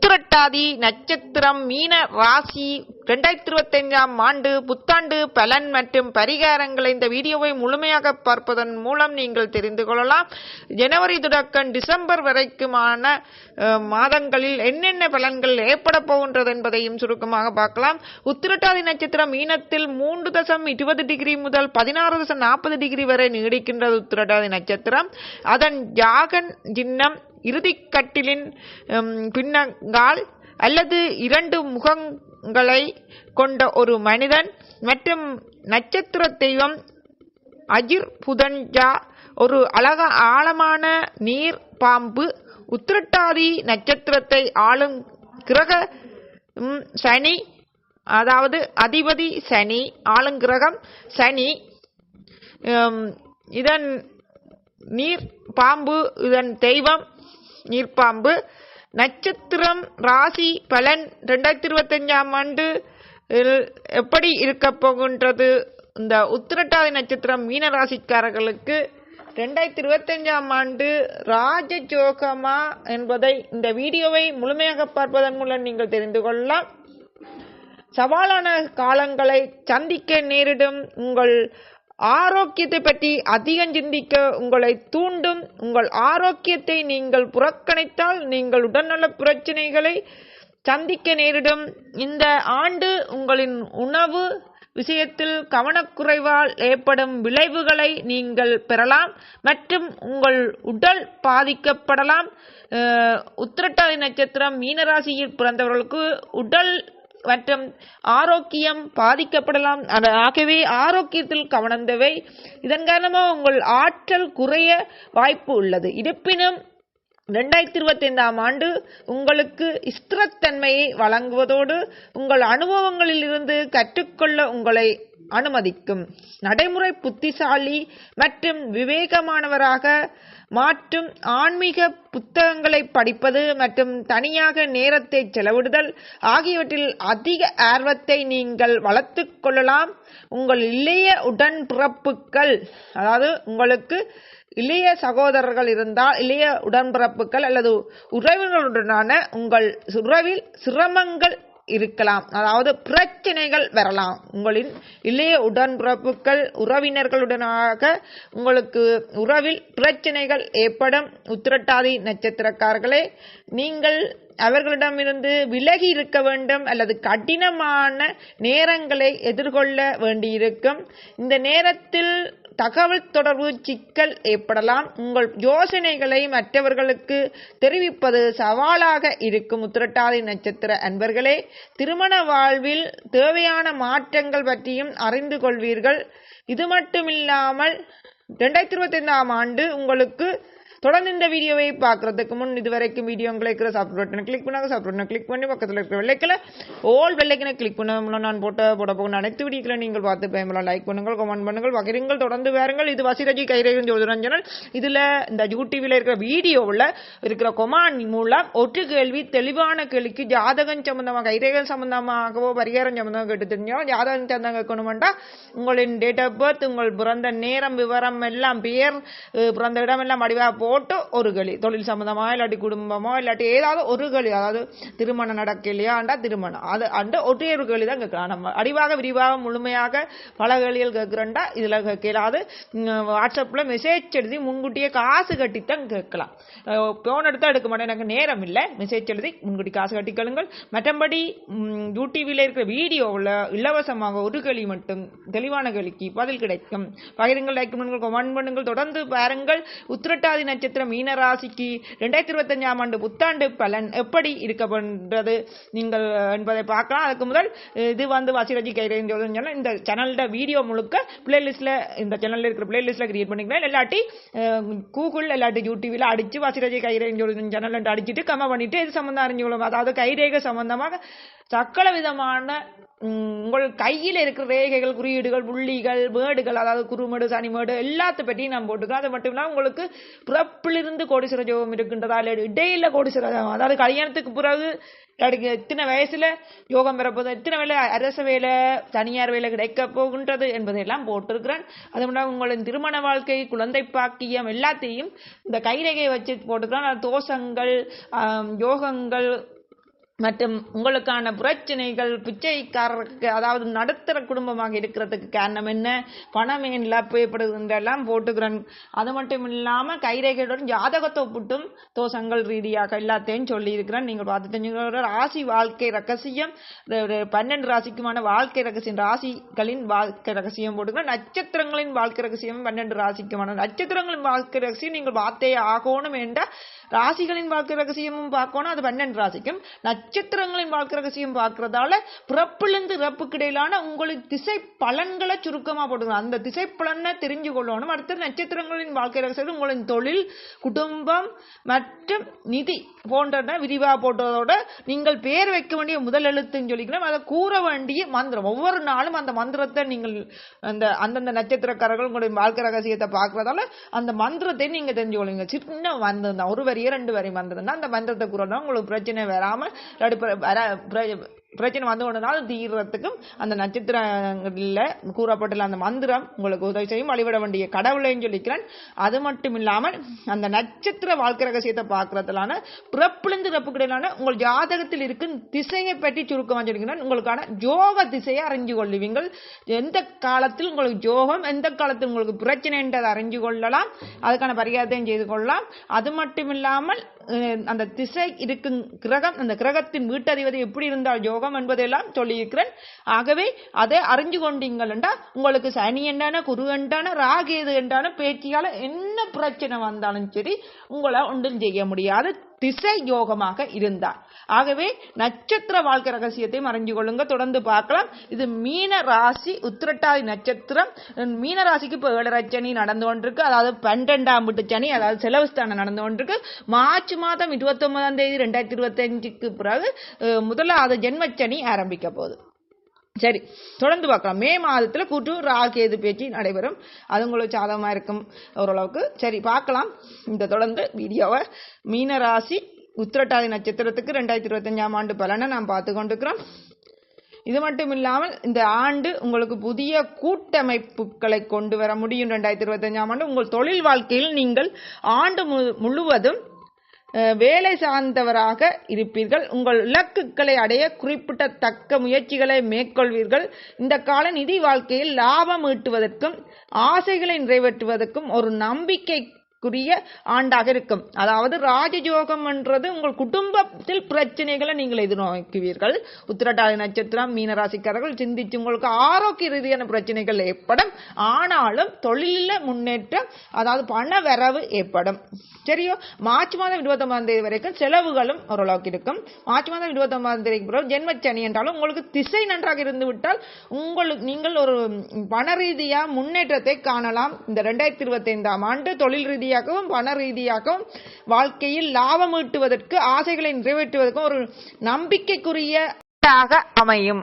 உத்திரட்டாதி நட்சத்திரம் மீன ராசி ரெண்டாயிரத்தி இருபத்தைந்தாம் ஆண்டு புத்தாண்டு பலன் மற்றும் பரிகாரங்களை இந்த வீடியோவை முழுமையாக பார்ப்பதன் மூலம் நீங்கள் தெரிந்து கொள்ளலாம். ஜனவரி தொடக்கம் டிசம்பர் வரைக்குமான மாதங்களில் என்னென்ன பலன்கள் ஏற்பட போகின்றது என்பதையும் சுருக்கமாக பார்க்கலாம். உத்திரட்டாதி நட்சத்திரம் மீனத்தில் மூன்று தசம் இருபது டிகிரி முதல் பதினாறு தசம் நாற்பது டிகிரி வரை நீடிக்கின்றது உத்திரட்டாதி நட்சத்திரம். அதன் ஜாகன் சின்னம் இறுதிக்கட்டிலின் பின்னங்கால் அல்லது இரண்டு முகங் முகங்களை கொண்ட ஒரு மனிதன் மற்றும் நட்சத்திர தெய்வம் அஜிர் புதன்ஜா ஒரு அழக ஆழமான நீர் பாம்பு உத்திரட்டாதி நட்சத்திரத்தை ஆளும் கிரக சனி அதாவது அதிபதி சனி ஆளுங்கிரகம் சனி இதன் நீர் பாம்பு இதன் தெய்வம் நீர்பாம்பு நட்சத்திரம் ராசி பலன் ரெண்டாயிரத்தி இருபத்தஞ்சாம் ஆண்டு இல் எப்படி இருக்க போகின்றது? இந்த உத்திரட்டாதி நட்சத்திரம் மீன ராசிக்காரர்களுக்கு ரெண்டாயிரத்தி இருபத்தஞ்சாம் ஆண்டு ராஜஜோகமா என்பதை இந்த வீடியோவை முழுமையாக பார்ப்பதன் மூலம் நீங்கள் தெரிந்து கொள்ளலாம். சவாலான காலங்களை சந்திக்க நேரிடும் உங்கள் ஆரோக்கியத்தை பற்றி அதிகம் சிந்திக்க உங்களை தூண்டும். உங்கள் ஆரோக்கியத்தை நீங்கள் புறக்கணித்தால் நீங்கள் உடல்நல பிரச்சனைகளை சந்திக்க நேரிடும். இந்த ஆண்டு உங்களின் உணவு விஷயத்தில் கவனக்குறைவால் ஏற்படும் விளைவுகளை நீங்கள் பெறலாம் மற்றும் உங்கள் உடல் பாதிக்கப்படலாம். உத்திரட்டாதி நட்சத்திரம் மீனராசியில் பிறந்தவர்களுக்கு உடல் மற்றும் ஆரோக்கியம் பாதிக்கப்படலாம். அது ஆகவே ஆரோக்கியத்தில் கவனம் தேவை இதன் காரணமாக உங்கள் ஆற்றல் குறைய வாய்ப்பு உள்ளது. இருப்பினும் ரெண்டாயிரத்தி இருபத்தைந்தாம் ஆண்டு உங்களுக்கு ஸ்திரத்தன்மையை வழங்குவதோடு உங்கள் அனுபவங்களிலிருந்து கற்றுக்கொள்ள உங்களை அனுமதிக்கும். நடைமுறை புத்திசாலி மற்றும் விவேகமானவராக மாற்றும் ஆன்மீக புத்தகங்களை படிப்பது மற்றும் தனியாக நேரத்தை செலவிடுதல் ஆகியவற்றில் அதிக ஆர்வத்தை நீங்கள் வளர்த்து கொள்ளலாம். உங்கள் இளைய உடன்பிறப்புகள் அதாவது உங்களுக்கு இளைய சகோதரர்கள் இருந்தால் இளைய உடன்பிறப்புகள் அல்லது உறவினர்களுடனான உங்கள் உறவில் சிரமங்கள் இருக்கலாம். அதாவது பிரச்சனைகள் வரலாம். உங்களின் இளைய உடன்பிறப்புகள் உறவினர்களுடனாக உங்களுக்கு உறவில் பிரச்சனைகள் ஏற்படும். உத்திரட்டாதி நட்சத்திரக்காரர்களே நீங்கள் அவர்களிடமிருந்து விலகி இருக்க வேண்டும் அல்லது கடினமான நேரங்களை எதிர்கொள்ள வேண்டியிருக்கும். இந்த நேரத்தில் தகவல் தொடர்பு சிக்கல் ஏற்படலாம். உங்கள் யோசனைகளை மற்றவர்களுக்கு தெரிவிப்பது சவாலாக இருக்கும். உத்திரட்டாதி நட்சத்திர அன்பர்களே திருமண வாழ்வில் தேவையான மாற்றங்கள் பற்றியும் அறிந்து கொள்வீர்கள். இது மட்டுமில்லாமல் ரெண்டாயிரத்தி இருபத்தைந்தாம் ஆண்டு உங்களுக்கு தொடர்ந்து இந்த வீடியோவை பார்க்கறதுக்கு முன் இதுவரைக்கும் வீடியோ இருக்கிற சப்ஸ்கிரைப் பட்டனை கிளிக் பண்ணாங்க சப்ஸ்கிரைப் பட்டனை கிளிக் பண்ணி பக்கத்தில் இருக்கிற வெள்ளைக்கில் ஓல் வெள்ளைக்கினை கிளிக் பண்ண மூலம் நான் போட்ட போட போகிற அனைத்து வீடியோக்களை நீங்கள் பார்த்து பயமெல்லாம் லைக் பண்ணுங்கள் கமெண்ட் பண்ணுங்கள் பகிருங்கள் தொடர்ந்து வேறுங்கள் இது வசிரஜி கைரேகன் ஜோதிடன் இதில் இந்த யூடியூவில் இருக்கிற வீடியோவில் இருக்கிற கொமான் மூலம் ஒற்று கேள்வி தெளிவான கேள்விக்கு ஜாதகம் சம்பந்தமாக கைரேகன் சம்பந்தமாகவோ பரிகாரம் சம்பந்தமாக கேட்டு தெரிஞ்சாலும் ஜாதகம் சம்பந்தம் கேட்கணுமெண்டா உங்களின் டேட் ஆஃப் பர்த் உங்கள் பிறந்த நேரம் விவரம் எல்லாம் பேர் பிறந்த இடம் எல்லாம் வடிவாக போட்டு ஒரு களி. தொழில் சம்மந்தமாக இல்லாட்டி குடும்பமோ இல்லாட்டி ஏதாவது ஒரு களி. அதாவது திருமணம் நடக்கலையாண்டா திருமணம். அது அந்த ஒரே ஒரு களி தான் கேட்கலாம் நம்ம அடிவாக விரிவாக முழுமையாக பல களிகள் கேட்குறோண்டா இதில் கேட்கலாது வாட்ஸ்அப்பில் மெசேஜ் எழுதி முன்கூட்டியே காசு கட்டித்தான் கேட்கலாம். ஃபோன் எடுத்தால் எடுக்க மாட்டேன். எனக்கு நேரம் இல்லை. மெசேஜ் எழுதி முன்கூட்டி காசு கட்டிக்கொள்ளுங்கள் மற்றபடி யூடியூபில் இருக்கிற வீடியோவில் இலவசமாக ஒரு களி மட்டும் தெளிவான களிக்கு பதில் கிடைக்கும். பகிருங்கள் லைக் பண்ணுங்கள் கமெண்ட் பண்ணுங்கள் தொடர்ந்து பாருங்கள். உத்திரட்டாதி நட்சத்திரம் மீனராசிக்கு ரெண்டாயிரத்தி இருபத்தஞ்சாம் ஆண்டு புத்தாண்டு பலன் எப்படி இருக்கப்படுறது நீங்கள் என்பதை பார்க்கலாம். அதுக்கு முதல் இது வந்து வாசிராஜி கைரேன் சொன்னால் இந்த சேனலோட வீடியோ முழுக்க பிளேலிஸ்ட்டில் இந்த சேனலில் இருக்கிற பிளேலிஸ்ட்டில் கிரியேட் பண்ணிக்கலாம் இல்லாட்டி கூகுள் இல்லாட்டி யூடியூபில் அடித்து வாசிராஜி கைரேன் சேனல் அடிச்சுட்டு கம்ம பண்ணிட்டு இது சம்மந்தம் அறிஞ்சுக்கணும் அதாவது கைரேகை சம்பந்தமாக சக்கல விதமான உங்கள் கையில் இருக்கிற ரேகைகள் குறியீடுகள் புள்ளிகள் மேடுகள் அதாவது குறுமேடு சனிமேடு எல்லாத்த பற்றியும் நான் போட்டுக்கலாம் அது மட்டும் இல்லாமல் உங்களுக்கு பிறப்பிலிருந்து கோடீஸ்வர ஜோகம் இருக்கின்றதா இல்லை இடையில கோடீஸ்வர ஜோகம்? அதாவது கல்யாணத்துக்கு பிறகு அதுக்கு எத்தனை வயசுல யோகம் பெறப்போது எத்தனை வேலை அரச வேலை தனியார் வேலை கிடைக்க போகின்றது என்பதையெல்லாம் போட்டிருக்கிறேன். அது மட்டும் உங்களின் திருமண வாழ்க்கை குழந்தை பாக்கியம் எல்லாத்தையும் இந்த கைரேகையை வச்சு போட்டுக்கிறேன். தோஷங்கள் யோகங்கள் மற்றும் உங்களுக்கான பிரச்சனைகள் பிச்சைக்காரருக்கு அதாவது நடுத்தர குடும்பமாக இருக்கிறதுக்கு காரணம் என்ன? பணம் ஏன் இழப்பப்படுகின்றெல்லாம் போட்டுக்கிறேன் அது மட்டும் இல்லாமல் கைரேகையுடன் ஜாதகத்தை ஒப்பிட்டும் தோஷங்கள் ரீதியாக எல்லாத்தையும் சொல்லியிருக்கிறேன். நீங்கள் பார்த்து தெரிஞ்சுக்கிற ராசி வாழ்க்கை ரகசியம் ஒரு- பன்னெண்டு ராசிக்குமான வாழ்க்கை ரகசியம் ராசிகளின் வாழ்க்கை ரகசியம் போட்டுக்கிறேன். நட்சத்திரங்களின் வாழ்க்கை ரகசியம் பன்னெண்டு ராசிக்குமான நட்சத்திரங்களின் வாழ்க்கை ரகசியம் நீங்கள் பார்த்தே ஆகணும் என்ற ராசிகளின் வாழ்க்கை ரகசியமும் பார்க்கணும் அது பன்னெண்டு ராசிக்கும். நட்சத்திரங்களின் வாழ்க்கை ரகசியம் பார்க்கறதால பிறப்பிலிருந்து இறப்புக்கு இடையிலான உங்களுக்கு திசை பலன்களை சுருக்கமா போட்டுக்கணும். அந்த திசை பலனை தெரிஞ்சு கொள்ளணும். அடுத்து நட்சத்திரங்களின் வாழ்க்கை ரகசியம் உங்களின் தொழில் குடும்பம் மற்றும் நிதி போன்றன விரிவா போட்டதோட நீங்கள் பேர் வைக்க வேண்டிய முதல் எழுத்துன்னு சொல்லிக்கணும் அதை கூற வேண்டிய மந்திரம். ஒவ்வொரு நாளும் அந்த மந்திரத்தை நீங்கள் அந்த அந்தந்த நட்சத்திரக்காரர்கள் உங்களுடைய வாழ்க்கை ரகசியத்தை பார்க்கறதால அந்த மந்திரத்தை நீங்க தெரிஞ்சு கொள்ளுங்க சின்ன மந்திரம் தான். ஒரு இரண்டு ரெண்டு வரி மந்திரம் தான் அந்த மந்திரத்தை கூறணும் உங்களுக்கு பிரச்சனை வராமல் பிரச்சனை வந்து கொண்டதால் தீர்றதுக்கும் அந்த நட்சத்திரங்களில் கூறப்பட்டுள்ள அந்த மந்திரம் உங்களுக்கு உதவி செய்யும் வழிபட வேண்டிய கடவுளையும் சொல்லிக்கிறேன். அது மட்டும் இல்லாமல் அந்த நட்சத்திர வாழ்க்கை ரகசியத்தை பார்க்கறதுலான பிறப்பிலிருந்து இறப்புக்கிடையிலான உங்கள் ஜாதகத்தில் இருக்கும் திசையை பற்றி சுருக்கமாக சொல்லிக்கிறேன். உங்களுக்கான ஜோக திசையை அறிஞ்சு கொள்ளுவீங்கள். எந்த காலத்தில் உங்களுக்கு ஜோகம் எந்த காலத்தில் உங்களுக்கு பிரச்சனைன்றதை அறிஞ்சு கொள்ளலாம். அதுக்கான பரிகாரத்தையும் செய்து கொள்ளலாம். அது மட்டும் இல்லாமல் அந்த திசை இருக்கும் கிரகம் அந்த கிரகத்தின் வீட்டறிவது எப்படி இருந்தால் யோகம் என்பதெல்லாம் சொல்லியிருக்கிறேன். ஆகவே அதை அறிஞ்சு கொண்டீங்கள் என்றால் உங்களுக்கு சனி என்றான குரு என்றான ராகேது என்றான பேச்சியால் என்ன பிரச்சனை வந்தாலும் சரி உங்களை ஒன்றும் செய்ய முடியாது. திசை யோகமாக இருந்தார். ஆகவே நட்சத்திர வாழ்க்கை ரகசியத்தையும் அறிஞ்சு கொள்ளுங்க தொடர்ந்து பார்க்கலாம். இது மீன ராசி உத்திரட்டாதி நட்சத்திரம். மீன ராசிக்கு இப்போ ஏழரை சனி நடந்து கொண்டிருக்கு. அதாவது பன்னெண்டாம் வீட்டு சனி அதாவது செலவு ஸ்தானம் நடந்து கொண்டிருக்கு. மார்ச் மாதம் இருபத்தி ஒன்பதாம் தேதி ரெண்டாயிரத்தி இருபத்தஞ்சுக்கு பிறகு முதலாவது ஜென்மச்சனி ஆரம்பிக்க போகுது. சரி தொடர்ந்து பார்க்கலாம். மே மாதத்தில் கூட்டு ராகேது பேச்சு நடைபெறும். அது உங்களுக்கு சாதகமாக இருக்கும். ஓரளவுக்கு. சரி பார்க்கலாம். இந்த தொடர்ந்து வீடியோவை மீனராசி உத்திரட்டாதி நட்சத்திரத்துக்கு ரெண்டாயிரத்தி இருபத்தஞ்சாம் ஆண்டு பலனை நாம் பார்த்து கொண்டிருக்கிறோம். இது மட்டும் இல்லாமல் இந்த ஆண்டு உங்களுக்கு புதிய கூட்டமைப்புகளை கொண்டு வர முடியும். ரெண்டாயிரத்தி இருபத்தஞ்சாம் ஆண்டு உங்கள் தொழில் வாழ்க்கையில் நீங்கள் ஆண்டு மு- முழுவதும் வேலை சார்ந்தவராக இருப்பீர்கள். உங்கள் இலக்குகளை அடைய குறிப்பிடத்தக்க முயற்சிகளை மேற்கொள்வீர்கள். இந்த கால நிதி வாழ்க்கையில் லாபம் ஈட்டுவதற்கும் ஆசைகளை நிறைவேற்றுவதற்கும் ஒரு நம்பிக்கை குரிய ஆண்டாக இருக்கும். அதாவது ராஜயோகம்ன்றது உங்கள் குடும்பத்தில் பிரச்சனைகளை நீங்கள் எதிர்நோக்குவீர்கள். உத்திரட்டாதி நட்சத்திரம் மீனராசிக்காரர்கள் சிந்திச்சு உங்களுக்கு ஆரோக்கிய ரீதியான பிரச்சனைகள் ஏற்படும். ஆனாலும் தொழிலில் முன்னேற்றம் அதாவது பண வரவு ஏற்படும். சரியோ? மார்ச் மாதம் இருபத்தொன்பதாம் தேதி வரைக்கும் செலவுகளும் ஓரளவுக்கு இருக்கும். மார்ச் மாதம் இருபத்தொன்பதாம் தேதிக்கு பிறகு ஜென்மச்சனி என்றாலும் உங்களுக்கு திசை நன்றாக இருந்து விட்டால் உங்களுக்கு நீங்கள் ஒரு பண ரீதியா முன்னேற்றத்தை காணலாம். இந்த ரெண்டாயிரத்தி இருபத்தி ஐந்தாம் ஆண்டு தொழில் ரீதியாக ரீதியாகவும் பண ரீதியாகவும் வாழ்க்கையில் லாபம் ஈட்டுவதற்கு ஆசைகளை நிறைவேற்றுவதற்கும் ஒரு நம்பிக்கைக்குரிய அமையும்.